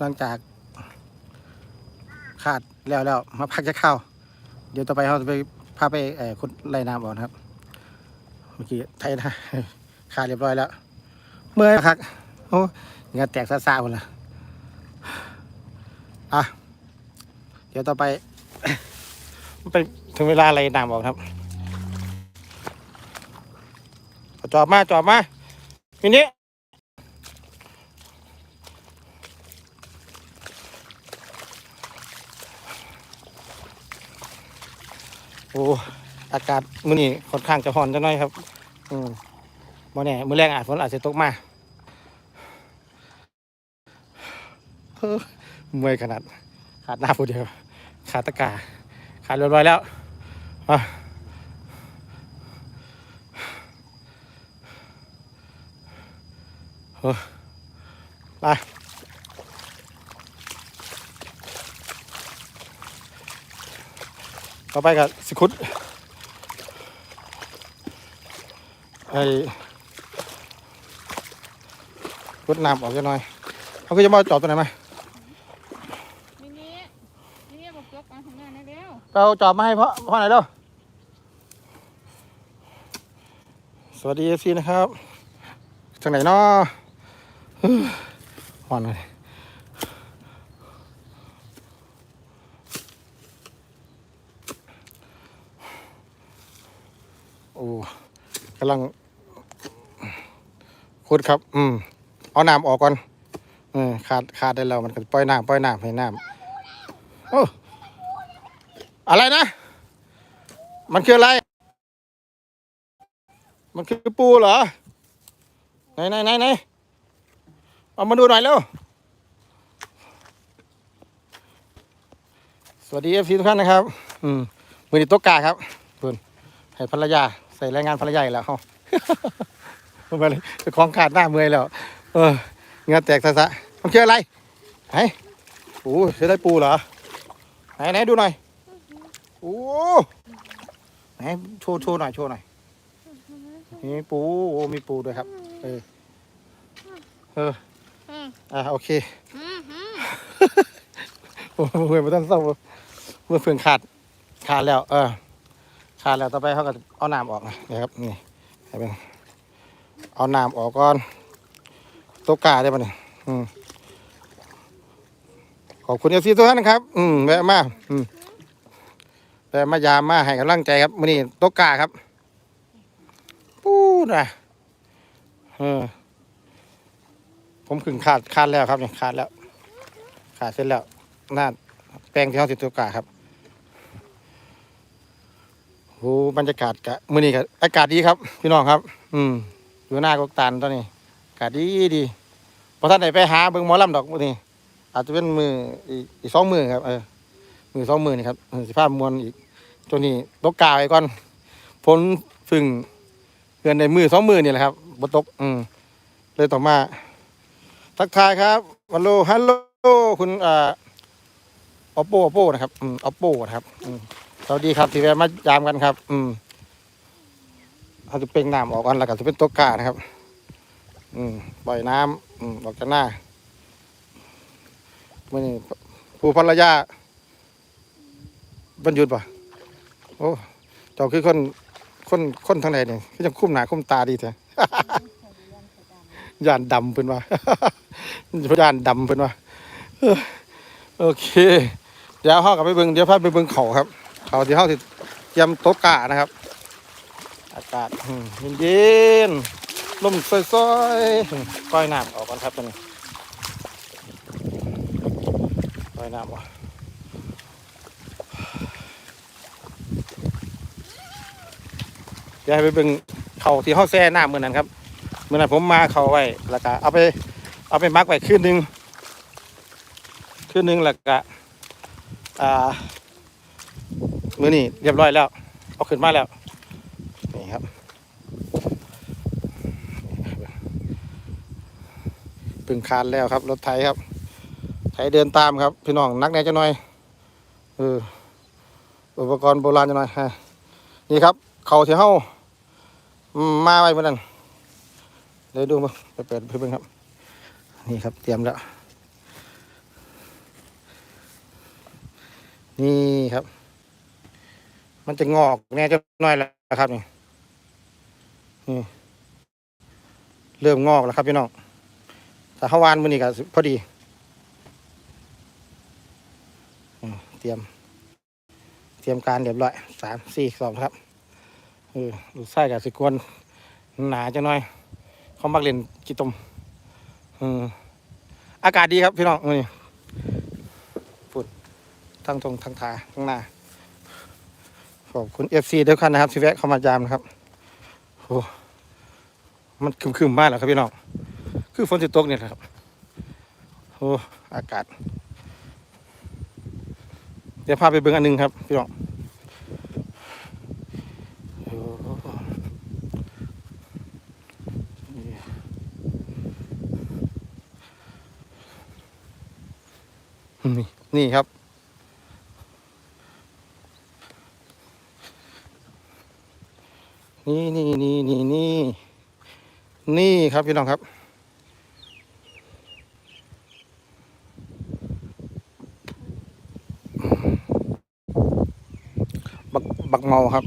หลังจากขาดแล้วแล้วมาพักจะเข้า เดี๋ยวต่อไปเราจะไปพาไปเอ่อขุดไล่น้ำออกนะครับ เมื่อกี้ไทยนะขาดเรียบร้อยแล้ว เมื่อยครับโอ้ยงานแตกซาซาหมดละอะ เดี๋ยวต่อไปมันเป็นถึงเวลาอะไรน้ำออกครับจอบมาจอบมามินิ โอ้อากาศมื้อนี้ค่อนข้างจะร้อนจังหน่อยครับ อืมบ่แน่มื้อแรกอาจฝนอาจจะตกมาเฮ้อเมื่อยขนาด ขาดหน้าผู้เดียวขาดตะกาขาดเรียบร้อยแล้วอะไป ต่อไปกับสิคุดไอ้คุดน้ำออกจะหน่อยเขาก็จะมาจอดตัวไหนมามินิมินิบอกยกมาทำงานได้แล้วเราจอบมาให้พ่อพ่อไหนอยเร็วสวัสดีเอฟซีนะครับทางไหนเนาะห่อนเลยโอ้ กำลังขุดครับ อืม เอาน้ำออกก่อนเออขาดขาดได้แล้วมันก็ปล่อยน้ำปล่อยน้ำให้น้ำโอ้อะไรนะ มันคืออะไร มันคือปูเหรอ ไหนไหนไหนไหนเอามาดูหน่อยเร็ว สวัสดีเอฟซีทุกท่านนะครับ อืมมือนีโต๊ะกาครับคุณให้ภรรยา ใส่รายงานภรรยาอีกแล้วเขาลงไปเลยไปคล้องขาดหน้าเมื่อยแล้ว เออเหงาแตกซะซะมันคืออะไรไหนโอ้จะได้ปูเหรอไหนไหนดูหน่อยโอ้ไหนโชว์โชว์หน่อยโชว์หน่อยนี่ปูโอ้มีปูด้วยครับ เออเอออืมอะโอเคอืมอืมโอ้เพื่อนไม่ต้องเศร้าเมื่อเพื่อนขาดขาดแล้ว เออ ขาดแล้วต่อไปเขาก็เอาน้ำออกนะครับนี่ให้เป็นเอาน้ำออกก่อนตัวกาได้ปะเนี่ยอืมขอบคุณเอฟซีทุกท่านนะครับ อืมแวะมาอืมแวะมายามมาให้กำลังใจครับมื่อนี้ตัวกาครับปูนะเออผมขึงขาดขาดแล้วครับเนี่ยขาดแล้ว ขาดเสร็จแล้วหน้าแปลงที่ห้องติดตัวกาครับ โอ้บรรยากาศกะมื้อนี้ก็อากาศดีครับ พี่น้องครับ อืมอยู่หน้ากกตันตอนนี้อากาศดีดีพอท่านไหนไปหาเบิ่งหมอลำดอกมื้อนี้อาจจะเป็นมืออีกสองมือครับเออมือสองมือนี่ครับสิภาพมวลอีกตัวนี้ตกกาไว้ก่อนฝนฟึ่งเกินในมือสองมือนี่แหละครับบตก อืมเลยต่อมา ทักทายครับฮัลโหลฮัลโหลคุณอ่า oppo oppo นะครับอืม oppo นะครับอืม สวัสดีครับที่แวะมายามกันครับ อืมเขาจะเปล่งน้ำออกกันแล้วก็จะเป็นตัวกานะครับ อืมปล่อยน้ำอืมออกจากหน้ามื่อนี้ผู้ภรรยาบรรยุดป่ะโอ้เจ้าคือคนคนคนทางไหนเนี่ยคือจะคุ้มหนาคุ้มตาดีแท้ ย่านดำเป็นว่า ย่านดำเป็นว่าโอเค เดี๋ยวเข้ากับไปเบิงเดี๋ยวพาไปเบิงเขาครับ เขาที่เข้าที่เตรียมโต๊ะกานะครับ อากาศเย็นๆลมซอยๆอืมปล่อยน้ำออกก่อนครับตอนนี้ปล่อยน้ำออกเดี๋ยวให้ไปเบิงเขาที่เข้าแช่น้ำเหมือนั้นครับเมื่อนั้นผมมาเขาไว้แล้วก็เอาไปเอาไปมักไว้คืนหนึ่งคืนหนึ่งแล้วก็อ่า มือนี่เรียบร้อยแล้ว เอาขึ้นมาแล้ว นี่ครับพึงคานแล้วครับ รถไถครับ ไถเดินตามครับ พี่น้องนักแน่จะหน่อยอืออุปกรณ์โบราณจะหน่อยฮะนี่ครับ เขาเสียเข้ามาไว้เมื่อนั้นเดี๋ยวดูมาไปเปิดเพื่อนครับ นี่ครับ เตรียมแล้ว นี่ครับ มันจะงอกแน่จะน้อยแล้วครับนี่นี่เริ่มงอกแล้วครับพี่น้องแต่ข้าวหวานมือนี้ก็พอดีเตรียม เตรียมการเรียบร้อยสามสี่สองครับเออลูกไส้กับสิกวนหนาจะน้อย เขามักเล่นกีตมอืมอากาศดีครับพี่น้องนี่ฝุ่นทั้งตรงทั้งทาทั้งหน้า ขอบคุณเอฟซีทุกท่านนะครับที่แวะเข้ามายามนะครับโอ้มันคึมๆมากแล้วครับพี่น้อง คือฝนตกเนี่ยครับโอ้อากาศ เดี๋ยวพาไปเบิ่งอันหนึงครับพี่น้องนี่ครับ นี่นี่นี่นี่นี่นี่ครับพี่น้องครับ บักบักเมาครับ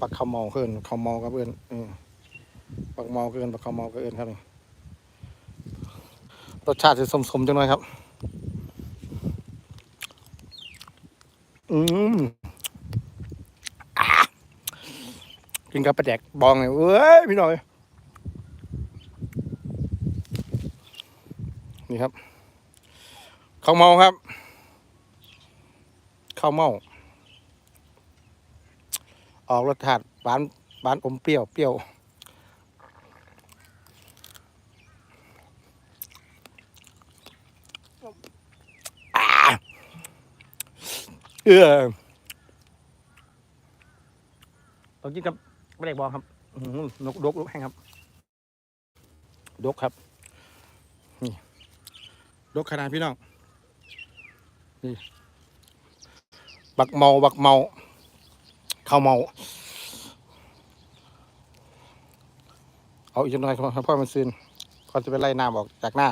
บักข้าเมาเกินข้าเมาครับเอินบักเมาเกินบักข้าเมาก็เอินครับนี่รสชาติจะสมๆจังหน่อยครับ อืม กินกับปลาแดกบองเลยเว้ยพี่หน่อย นี่ครับข้าวเมาครับข้าวเมา ออกรสชาติหวานหวานอมเปรี้ยวเปรี้ยวเออเรากินกับ ไม่ได้บอกครับอื้อหือนกดกลูกแห้งครับ ดกครับ นี่ ดกขนาดพี่น้อง นี่ บักเมา บักเมาข้าวเมา เอาอีกหน่อยครับพ่อมันซึนก่อนจะไปไล่น้ำออกจากหน้า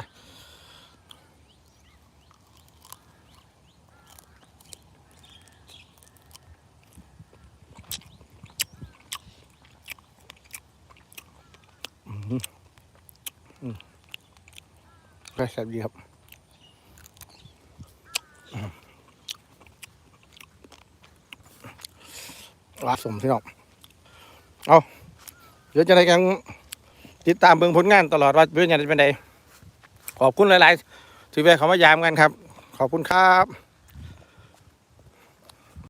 ก็แซ่บดีครับลาสมพี่นองเอาเดี๋ยวจะได้กันติดตามเบิ่งผลงานตลอดว่าเป็นยังไงเป็นไงขอบคุณหลายๆที่แวะเขามายามกันครับ ขอบคุณครับ